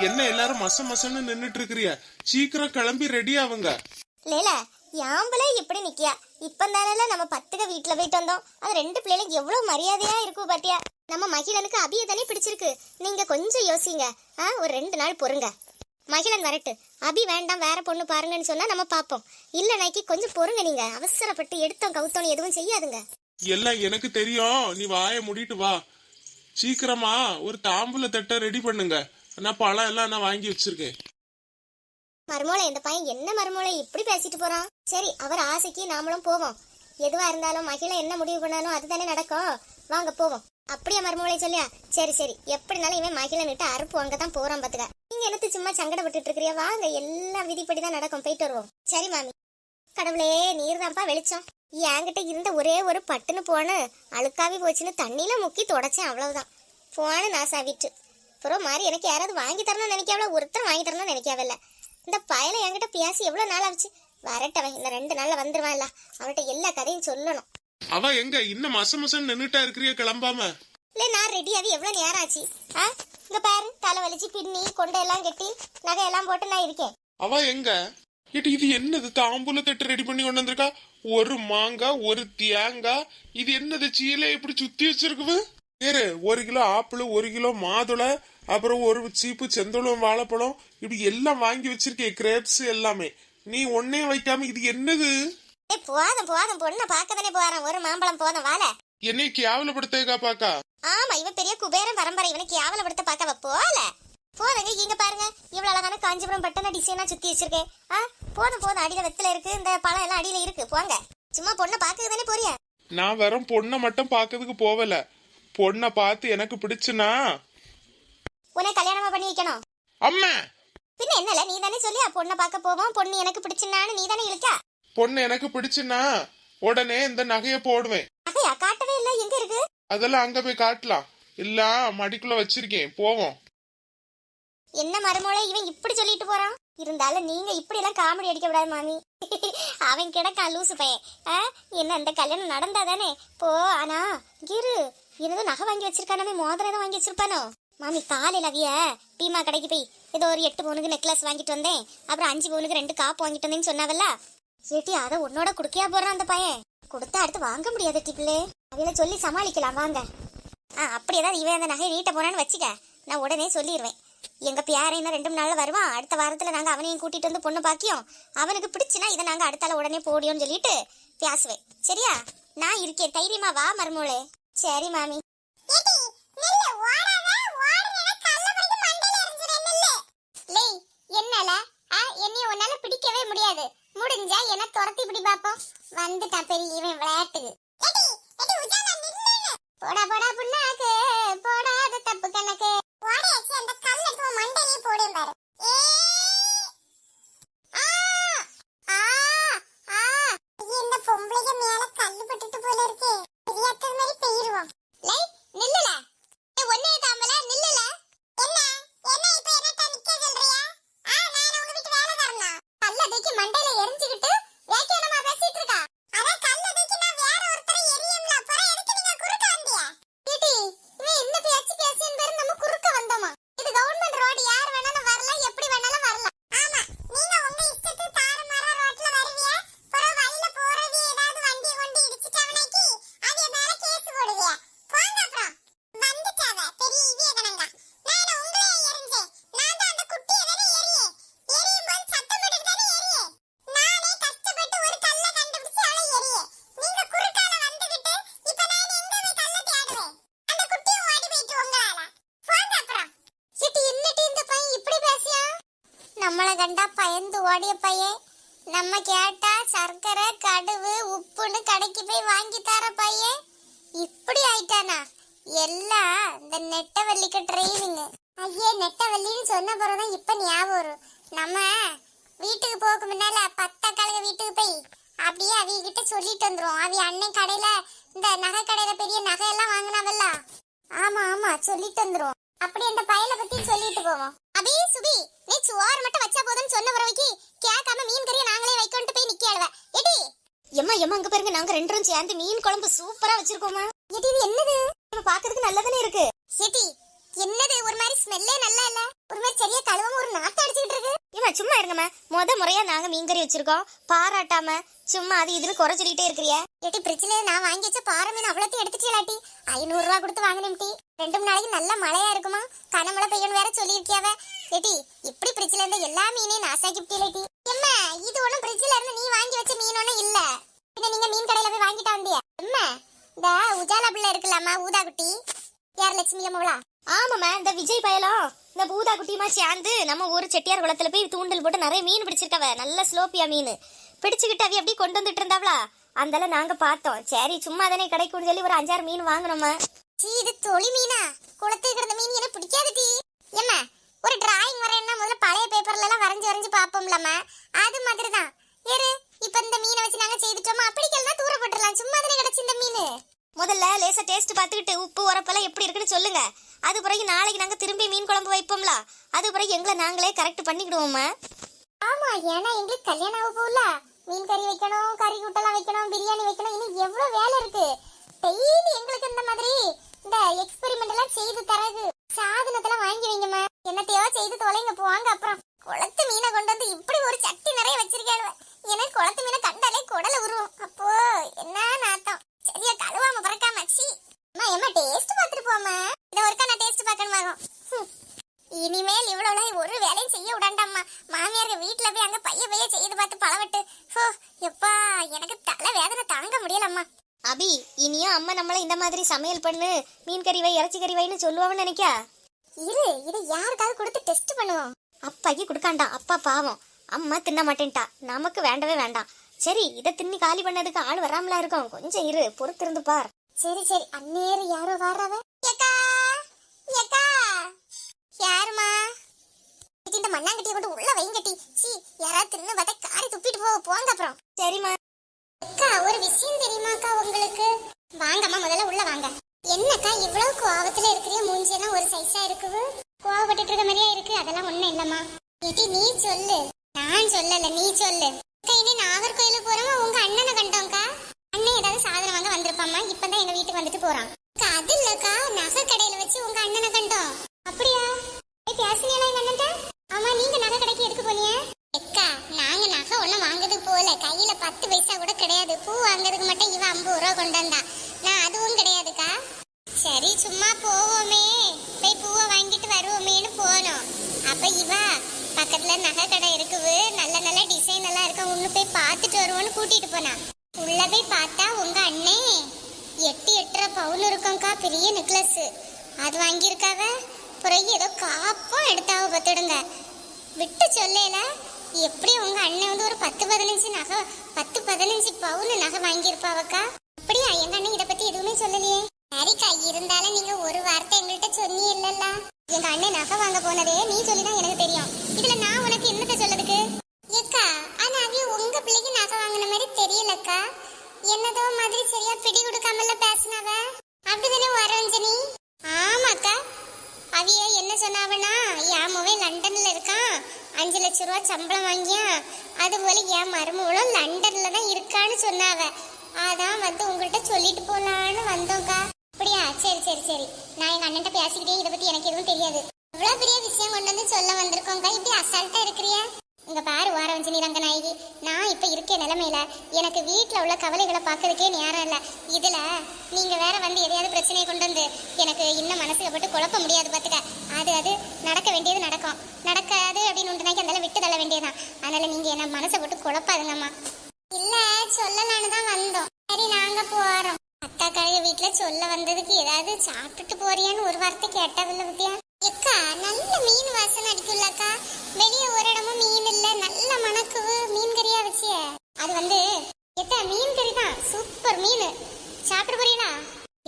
என்ன எல்லாரும் மச மசன்னு நின்னுட்டு இருக்கிறிய சீக்கிரம் கிளம்பி ரெடி ஆவுங்க. லேல யாம்பளே இப்படி நிக்கியா? இப்ப தானே நம்ம பத்துக வீட்டுல போயிட்டு வந்தோம். அது ரெண்டு பிள்ளைகளும் எவ்வளவு மரியாதையா இருக்கும் பாத்தியா? நம்ம மகிழனுக்கு அபிய தானே பிடிச்சிருக்கு. நீங்க கொஞ்சம் யோசிங்க. ஆ ஒரு ரெண்டு நாள் பொறுங்க. மகிழன் வரட்டு. அபி வேண்டாம் வேற பொண்ணு பாருங்கன்னு சொன்னா நம்ம பாப்போம். இல்ல நாய்க்கு கொஞ்சம் பொறுங்க நீங்க. அவசரப்பட்டு எடுத்தோம் கவுத்தோம் எதுவும் செய்யாதுங்க. எல்லாம் எனக்கு தெரியும். நீ வாயை மூடிட்டு வா. சீக்கிரமா ஒரு தாம்பூல தட்டை ரெடி பண்ணுங்க. நான் பழம் எல்லாம் நான் வாங்கி வச்சிருக்கேன். மருமோளை இந்த பையன் என்ன மருமோளை? இப்படி பேசிட்டு போறான். சரி அவர் ஆசைக்கு நாமளும் போவோம். எதுவா இருந்தாலும் மகிழ என்ன முடிவு பண்ணாலும் அதுதானே நடக்கும். வாங்க போவோம். அப்படியே மருமோளை சொல்லியா? சரி சரி. எப்படினாலும் இவன் மகிழன்கிட்ட அறுப்பு அங்கதான் போறான் பாத்துக்க. நீங்க என்னத்து சும்மா சங்கடப்பட்டுட்டு இருக்கிறியா வாங்க எல்லாம் விதிப்படி தான் நடக்கும். போயிட்டு வருவோம். சரி மாமி. கடவுளே நீர் தான்ப்பா வெளிச்சம். என்கிட்ட இருந்த ஒரே ஒரு பட்டுன்னு போன அழுக்காவி போச்சுன்னு தண்ணியில முக்கி தொடச்சேன் அவ்வளவுதான். போன நாசா விட்டு. அப்புறம் மாதிரி எனக்கு யாராவது வாங்கி தரணும்னு நினைக்காவல ஒருத்தர் வாங்கி தரணும்னு நினைக்காவில்ல இந்த பயலை என்கிட்ட பேசி எவ்வளவு நாள் ஆச்சு? வரட்டவன் இந்த ரெண்டு நாள்ல வந்துருவான்ல. அவன்கிட்ட எல்லா கதையும் சொல்லணும். அவ எங்க? இன்னும் மச மசன்னு நின்னுட்டா இருக்கிறிய கிளம்பாம. இல்ல நான் ரெடியாகி எவ்வளவு நேரம் ஆச்சு? ஆ? இங்க பாரு தலை வலிச்சு பின்னி கொண்டையெல்லாம் கட்டி நகையெல்லாம் போட்டு நான் இருக்கேன். அவ எங்க? ஏடி இது என்னது? தாம்பூல தட்டு ரெடி பண்ணி கொண்டு வந்திருக்கா? ஒரு மாங்காய் ஒரு தேங்காய் இது என்னது? சீலை இப்படி சுத்தி வச்சிருக்குது? வேறு ஒரு கிலோ ஆப்பிள் ஒரு கிலோ மாதுளை அப்புறம் ஒரு சீப்பு செந்தூளம் வாழைப்பழம் இப்படி எல்லாம் வாங்கி வச்சிருக்கேன் கிரேப்ஸ் எல்லாமே. நீ ஒன்னே வைக்காம இது என்னது? போதும் போதும் பொண்ணை பார்க்க தானே போறான். ஒரு மாம்பழம் போதும் வாழ. என்னை கேவலப்படுத்தேக்கா பாக்கா? ஆமா இவன் பெரிய குபேரன் பரம்பரை. இவனை கேவலப்படுத்த பார்க்க அவ போல போதுங்க இங்க பாருங்க. இவ்வளவு அழகான காஞ்சிபுரம் பட்டன டிசைனா சுத்தி வச்சிருக்கேன். ஆ போதும் போதும். அடியில வெத்தல இருக்கு இந்த பழம் எல்லாம் அடியில இருக்கு. போங்க. சும்மா பொண்ணை பார்க்க தானே போறியா? நான் வெறும் பொண்ணை மட்டும் பார்க்கறதுக்கு போவல. பொண்ணை பார்த்து எனக்கு பிடிச்சுனா உன்னை கல்யாணமா பண்ணி வைக்கணும். அம்மா! பின்ன என்னல நீ தானே சொல்லியா பொண்ணை பார்க்க போவோம். பொண்ணு எனக்கு பிடிச்சுனான்னு நீ தானே இழுக்கா பொண்ணு எனக்கு பிடிச்சுனா உடனே இந்த நகையை போடுவேன். அகையா காட்டவே இல்ல. எங்க இருக்கு? அதெல்லாம் அங்க போய் காட்டலாம். இல்ல மடிக்குள்ள வச்சிருக்கேன். போவோம். என்ன மருமோளை இவன் இப்படி சொல்லிட்டு போறான்? இருந்தாலும் நீங்க இப்படி எல்லாம் காமெடி அடிக்க விடாது மாமி. அவன் கிடக்கான் லூசு பையன். என்ன அந்த கல்யாணம் நடந்தா தானே போ ஆனா கிரு என்னதோ நகை வாங்கி வச்சிருக்கானே மோதிரம் ஏதோ வாங்கி வச்சிருப்பானோ? மாமி காலையில் அவிய பீமா கடைக்கு போய் ஏதோ ஒரு எட்டு பவுனுக்கு நெக்லஸ் வாங்கிட்டு வந்தேன். அப்புறம் அஞ்சு பவுனுக்கு ரெண்டு காப்பு வாங்கிட்டு வந்தேன்னு சொன்னாவல்ல? ஏட்டி அதை உன்னோட குடுக்கையா போறான் அந்த பையன். கொடுத்தா அடுத்து வாங்க முடியாது டிப்பிளே அவையில சொல்லி சமாளிக்கலாம் வாங்க. ஆ அப்படி ஏதாவது இவன் அந்த நகையை நீட்ட போறான்னு வச்சுக்க. நான் உடனே சொல்லிடுவேன் எங்க பியாரையும் ரெண்டு மூணு நாள் வருவான். அடுத்த வாரத்துல நாங்க அவனையும் கூட்டிட்டு வந்து பொண்ணு பாக்கியோம். அவனுக்கு பிடிச்சுனா இதை நாங்க அடுத்தால உடனே போடியோன்னு சொல்லிட்டு பேசுவேன். சரியா? நான் இருக்கேன். தைரியமா வா மருமோளே. சரி மாமி. பிடிக்கவே முடியாது. முடிஞ்சா என்ன துரத்தி பிடி பாப்போம் வந்துட்டா பெரிய இவன் விளையாட்டுக்கு. போடா போடா புண்ணாக்கு. போடாத தப்பு கணக்கு போடாச்சு அந்த கல்ல எடுத்து மண்டையிலே போடுவேன் பாரு இந்த பொம்பளைங்க மேல கல்லு பட்டுட்டு போல இருக்கு தெரியாத மாதிரி பெயிருவோம் லை நில்லுல ஒன்னே தாமல நில்லுல என்ன என்ன இப்ப என்ன நிக்க சொல்றியா ஆ நான் உங்க வீட்டு வேலைக்காரனா கல்ல தூக்கி மண்டையில நம்மளை கண்டா பயந்து ஓடிய பையன். நம்ம கேட்டா சர்க்கரை கடுவு உப்புன்னு கடைக்கு போய் வாங்கி தர பையன். இப்படி ஆயிட்டானா? எல்லாம் இந்த நெட்டவள்ளிக்கு ட்ரைனிங் ஐயே நெட்டவள்ளின்னு சொன்ன பிறகுதான் இப்போ ஞாபகம் வரும். நம்ம வீட்டுக்கு போக முன்னால பத்த கழக வீட்டுக்கு போய் அப்படியே அவங்க கிட்ட சொல்லிட்டு வந்துடும் அவி அண்ணன் கடையில இந்த நகை கடையில பெரிய நகையெல்லாம் வாங்கினாவல்ல? ஆமா ஆமா சொல்லிட்டு வந்துடும் அப்படி அந்த பையனை பத்தி சொல்லிட்டு போவோம். அபி சுபி நீ சோறு மட்டும் வச்சா போதும்னு சொன்ன பிறவைக்கு கேட்காம மீன் கறியை நாங்களே வைக்கொண்டு போய் நிக்காளுவ. எடி. எம்மா எம்மா அங்க பாருங்க நாங்க ரெண்டு பேரும் சேர்ந்து மீன் குழம்பு சூப்பரா வச்சிருக்கோமா எடி இது என்னது? நம்ம பாக்குறதுக்கு நல்லதானே இருக்கு. எடி என்னது? ஒரு மாதிரி ஸ்மெல்லே நல்லா இல்ல. ஒரு மாதிரி சரியா கழுவாம ஒரு நாத்தம் அடிச்சுக்கிட்டு ஏமா சும்மா இருங்கம்மா. முத முறையா நாங்க மீன் கறி வச்சிருக்கோம். பாராட்டாம சும்மா அது இதுன்னு குறை சொல்லிட்டே இருக்கிறிய. ஏட்டி பிரிட்ஜ்ல நான் வாங்கி வச்ச பாறை மீன் அவ்வளோத்தையும் எடுத்துட்டீங்களாட்டி ஐநூறு ரூபா கொடுத்து வாங்கினேன் டீ. ரெண்டு மூணு நாளைக்கு நல்ல மழையா இருக்குமா? கனமழை பெய்யணும் வேற சொல்லியிருக்கியாவ. ஏட்டி இப்படி பிரிட்ஜ்ல இருந்த எல்லா மீனையும் நாசாக்கிட்டீங்களே டீ எம்மா இது ஒண்ணும் பிரிட்ஜ்ல இருந்து நீ வாங்கி வச்ச மீன் ஒண்ணும் இல்ல. பின்ன நீங்க மீன் கடையில போய் வாங்கிட்டா வந்தியா? எம்மா இந்த உஜாலா பிள்ளை இருக்குல்லாமா ஊதா குட்டி. யார் லட்சுமி அம்மாவளா? ஆமாம்மா இந்த விஜய் பயலம். இந்த பூதா குட்டியுமா சேர்ந்து நம்ம ஊர் செட்டியார் குளத்துல போய் தூண்டல் போட்டு நிறைய மீன் பிடிச்சிருக்கவ. நல்ல ஸ்லோப்பியா மீன். பிடிச்சுக்கிட்டு அவி அப்படியே கொண்டு வந்துட்டு இருந்தாவளா? அந்தால நாங்க பார்த்தோம். சரி சும்மா தானே கிடைக்கும்னு சொல்லி ஒரு அஞ்சாறு மீன் வாங்கினோமா. சீ இது தொளி மீனா? குளத்துக்கு கிடந்த மீன் எனக்கு பிடிக்காது டீ? ஏம்மா ஒரு டிராயிங் வரையணும்னா முதல்ல பழைய பேப்பர்ல எல்லாம் வரைஞ்சு வரைஞ்சு பாப்போம்லம்மா அது மாதிரி தான் ஏறு இப்ப இந்த மீனை வச்சு நாங்க செய்துட்டோமா? அப்படிக்கெல்லாம் தூர போட்டுடலாம். சும்மா தானே கிடச்சு இந்த மீன். முதல்ல லேசா டேஸ்ட் பார்த்துக்கிட்டு உப்பு உரப்பெல்லாம் எப்படி இருக்குன்னு சொல்லுங்க. அது பிறகு நாளைக்கு நாங்க திரும்பி மீன் குழம்பு வைப்போம்ல. அது பிறகு எங்களை நாங்களே கரெக்ட் பண்ணிக்கிடுவோம்மா. ஆமா ஏன்னா எங்களுக்கு கல்யாணம் ஆக போகல மீன் கறி வைக்கணும் கறி கூட்டெல்லாம் வைக்கணும் பிரியாணி வைக்கணும் இன்னும் எவ்வளவு வேலை இருக்கு? டெய்லி எங்களுக்கு இந்த மாதிரி இந்த எக்ஸ்பெரிமெண்ட் எல்லாம் செய்து தரது. சாதனத்தெல்லாம் வாங்கி வைங்கம்மா. என்னத்தையோ செய்து தொலைங்க போவாங்க அப்புறம். குளத்து மீனை கொண்டு வந்து இப்படி ஒரு சட்டி நிறைய வச்சிருக்காள் எனக்கு குளத்து மீனை கண்டாலே குடல உருவும். அப்போ என்ன நாத்தம்? சரியா கழுவாம பறக்காம சி அம்மா ஏமா டேஸ்ட் ஹம். இனிமேல் இவ்வளவு ஒரு வேலையும் செய்ய விடாண்டாம்மா. மாமியார் வீட்டுல போய் அங்க பைய பைய செய்து பார்த்து பழவட்டு. ஹோ எப்பா எனக்கு தலை வேதனை தாங்க முடியலம்மா. அபி இனியும் அம்மா நம்மள இந்த மாதிரி சமையல் பண்ணு மீன் கறி வை இறைச்சி கறி வைன்னு சொல்லுவாங்கன்னு நினைக்கா இரு இதை யாருக்காவது கொடுத்து டெஸ்ட் பண்ணுவோம். அப்பாக்கு கொடுக்காண்டாம் அப்பா பாவம். அம்மா தின்ன மாட்டேன்ட்டா. நமக்கு வேண்டவே வேண்டாம். சரி இதை தின்னி காலி பண்ணதுக்கு ஆள் வராமலா இருக்கும். கொஞ்சம் இரு பொறுத்திருந்து பார். சரி சரி அந்நேரு யாரோ வர்றவ? ஏக்கா. யாருமா இந்த மண்ணாங்கட்டியை கொண்டு உள்ள வைங்கட்டி. சி யாராவது தின்னு பார்த்தா காரி துப்பிட்டு போக போங்க அப்புறம். சரிம்மா. அக்கா ஒரு விஷயம் தெரியுமாக்கா உங்களுக்கு? வாங்கம்மா முதல்ல உள்ள வாங்க. என்னக்கா இவ்வளவு கோவத்துல இருக்கிறிய மூஞ்சி எல்லாம் ஒரு சைஸா இருக்குது. கோவப்பட்டுட்டு இருக்க மாதிரியா இருக்கு? அதெல்லாம் ஒண்ணும் இல்லம்மா. ஏட்டி நீ சொல்லு. நான் சொல்லல நீ சொல்லு. இனி நாகர்கோயிலுக்கு போறோமா? உங்க அண்ணனை கண்டோம்க்கா அண்ணன் ஏதாவது சாதனம் வாங்க வந்திருப்பாம்மா. இப்பதான் எங்க வீட்டுக்கு வந்துட்டு போறான். அக்கா அது இல்லக்கா. நகை கடையில வச்சு உங்க அண்ணனை கண்டோம். அப்படியா? ஏய் பேசுனீங்களா எங்க அண்ணன்ட்ட? ஆமா நீங்க நகை கடைக்கு எடுக்க போனீங்க எக்கா நாங்க நகை ஒண்ணும் வாங்குறதுக்கு போல கையில பத்து பைசா கூட கிடையாது. பூ வாங்குறதுக்கு மட்டும் இவன் ஐம்பது ரூபா கொண்டு வந்தா நான் அதுவும் கிடையாதுக்கா. சரி சும்மா போவோமே. போய் பூவை வாங்கிட்டு வருவோமேன்னு போனோம். அப்ப இவா பக்கத்துல நகை கடை இருக்குது. நல்ல நல்ல டிசைன் எல்லாம் இருக்கு? ஒண்ணு போய் பார்த்துட்டு வருவோம்னு கூட்டிட்டு போனா. உள்ள போய் பார்த்தா உங்க அண்ணே. எட்டு எட்டரை பவுன் இருக்கும்க்கா பெரிய நெக்லஸ் அது வாங்கியிருக்காவ? பிறகு ஏதோ காப்பும் எடுத்தாக பார்த்துடுங்க. விட்டு சொல்லல. எப்படி உங்க அண்ணன் வந்து ஒரு பத்து பதினஞ்சு நகை பத்து பதினஞ்சு பவுன் நகை வாங்கியிருப்பாவக்கா? அப்படியா? எங்க அண்ணன் இதை பத்தி எதுவுமே சொல்லலையே. சரிக்கா இருந்தாலும் நீங்க ஒரு வார்த்தை எங்கள்கிட்ட சொன்னி இல்லல்ல எங்க அண்ணன் நகை வாங்க போனதே நீ சொல்லிதான் எனக்கு தெரியும். இதுல நான் உனக்கு என்னத்த சொல்லதுக்கு ஏக்கா ஆனா அது உங்க பிள்ளைக்கு நகை வாங்கின மாதிரி தெரியலக்கா. என்னதோ மாதிரி சரியா பிடி கொடுக்காமல பேசினவ? அப்படிதானே வரஞ்சனி ஆமாக்கா. அவிய என்ன சொன்னாவனா? யாமவே லண்டன்ல இருக்கான். அஞ்சு லட்ச ரூபா சம்பளம் வாங்கியா. அதுபோல என் மருமகளும் லண்டன்ல தான் இருக்கான்னு சொன்னாவ. அதான் வந்து உங்கள்கிட்ட சொல்லிட்டு போலான்னு வந்தோம்க்கா. அப்படியா? சரி சரி சரி. நான் எங்க அண்ணன்ட்ட பேசிக்கிட்டே இதை பத்தி எனக்கு எதுவும் தெரியாது. இவ்வளவு பெரிய விஷயம் கொண்டு வந்து சொல்ல வந்திருக்கோங்க இப்படி அசால்ட்டா இருக்கிறியா. இங்கே பாரு வாரவஞ்சனி ரங்கநாயகி. நான் இப்ப இருக்க நிலைமையில எனக்கு வீட்டில் உள்ள கவலைகளை பார்க்கறதுக்கே நேரம் இல்ல. இதுல நீங்க வேற வந்து எதையாவது பிரச்சனையை கொண்டு வந்து எனக்கு இன்னும் மனசுல போட்டு குழப்ப முடியாது பாத்துக்க. அது அது நடக்க வேண்டியது நடக்கும். நடக்காது அப்படின்னு உண்டுனாக்கி அதெல்லாம் விட்டு தள்ள வேண்டியதுதான். அதனால நீங்க என்ன மனசை போட்டு குழப்பாதுங்கம்மா. இல்ல சொல்லலான்னு தான் வந்தோம். சரி நாங்க போறோம். அக்கா கழக வீட்டுல சொல்ல வந்ததுக்கு ஏதாவது சாப்பிட்டுட்டு போறியான்னு ஒரு வார்த்தை கேட்டதில்ல பத்தியா அக்கா நல்ல மீன் வாசனை அடிக்கும்லக்கா வெளிய ஒரு இடமும் மீன் இல்லை நல்ல மணக்குவு மீன் கறியா வச்சிய அது வந்து எத்த மீன் கறி தான் சூப்பர் மீன் சாப்பிட போறீங்களா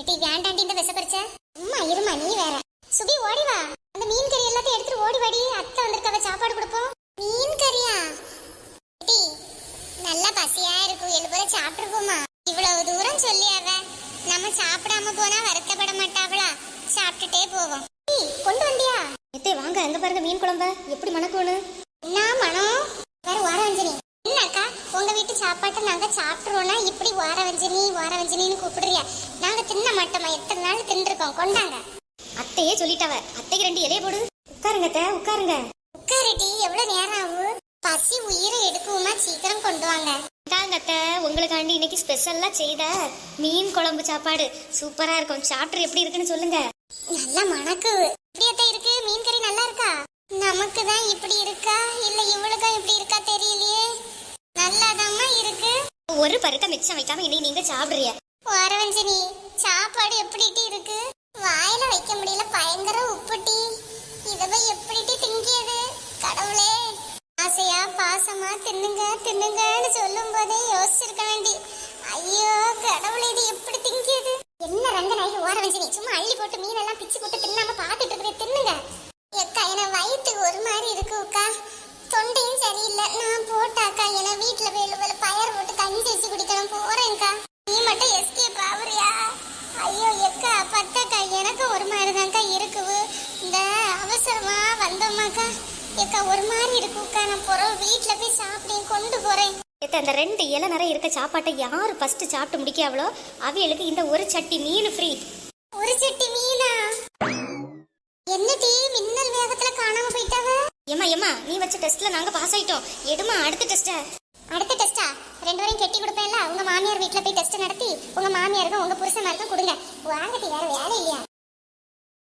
எட்டி வேண்டாண்டி இந்த விசப்பரிச்ச அம்மா இருமா நீ வேற சுபி ஓடி வா அந்த மீன் கறி எல்லாத்தையும் எடுத்துட்டு ஓடி வாடி அத்தை வந்திருக்காவ சாப்பாடு கொடுப்போம் மீன் கறியா எட்டி நல்ல பசியா இருக்கும் எழு போல சாப்பிட்டுருப்போமா இவ்வளவு தூரம் சொல்லி அவ நம்ம சாப்பிடாம போனா வருத்தப்பட மாட்டாவளா? சாப்பிட்டுட்டே போவோம். கொண்டு வந்தியா? எத்தே வாங்க அங்க பாருங்க மீன் குழம்ப. எப்படி மணக்கணும் என்ன மனம் வேற வாரவஞ்சனி என்னக்கா உங்க வீட்டு சாப்பாட்டை நாங்க சாப்பிட்டுருவோம்னா இப்படி வாரவஞ்சனி வாரவஞ்சனின்னு கூப்பிடுறியா? நாங்க தின்ன மாட்டோமா? எத்தனை நாள் தின்றுருக்கோம்? கொண்டாங்க. அத்தையே சொல்லிட்டாவ. அத்தைக்கு ரெண்டு இலைய போடு. உட்காரு உட்காருங்க அத்தை, உட்காருங்க. உட்காரடி. எவ்வளவு நேரம் பசி உயிரை எடுக்குமா சீக்கிரம் கொண்டு வாங்க. இந்தாங்க அத்தை, உங்களுக்காண்டி இன்னைக்கு ஸ்பெஷலா செய்த மீன் குழம்பு சாப்பாடு. சூப்பரா இருக்கும். சாப்பிட்டு எப்படி இருக்குன்னு சொல்லுங்க. நல்ல மணக்கு. இப்படியத்த இருக்கு? மீன் கறி நல்லா இருக்கா? நமக்கு தான் இப்படி இருக்கா? இல்ல இவளுக்கா இப்படி இருக்கா தெரியலையே. நல்லாதாம்மா இருக்கு. ஒரு பருக்க மிச்சம் வைக்காம இன்னைக்கு நீங்க சாப்பிடுறிய வரவஞ்சனி சாப்பாடு எப்படிட்டி இருக்கு? வாயில வைக்க முடியல. பயங்கர உப்புட்டி இதவை எப்படிட்டி திங்கியது? கடவுளே. ஆசையா பாசமா தின்னுங்க தின்னுங்கன்னு சொல்லும் போதே யோசிச்சிருக்க வேண்டி. ஐயோ கடவுளே இது எப்படி திங்கியது? என்ன ரெண்டு ஓர வச்சு சும்மா அள்ளி போட்டு மீனெல்லாம் பிச்சு போட்டு தின்னாம பாத்துட்டு இருக்கிறேன் தின்னுங்க. எத்த அந்த ரெண்டு இலை நிறைய இருக்க சாப்பாட்டை யாரு ஃபர்ஸ்ட் சாப்பிட்டு முடிக்காவளோ அவியலுக்கு இந்த ஒரு சட்டி மீன் ஃப்ரீ ஒரு சட்டி மீனா? என்ன டீ மின்னல் வேகத்துல காணாம போயிட்டாவ? ஏமா ஏமா நீ வச்ச டெஸ்ட்ல நாங்க பாஸ் ஆயிட்டோம். எடுமா அடுத்த டெஸ்ட அடுத்த டெஸ்டா ரெண்டு பேரும் கெட்டி கொடுப்பேன்ல. உங்க மாமியார் வீட்ல போய் டெஸ்ட் நடத்தி உங்க மாமியாருக்கும் உங்க புருஷனாருக்கும் கொடுங்க. வாங்கட்டி வேற வேலை இல்லையா?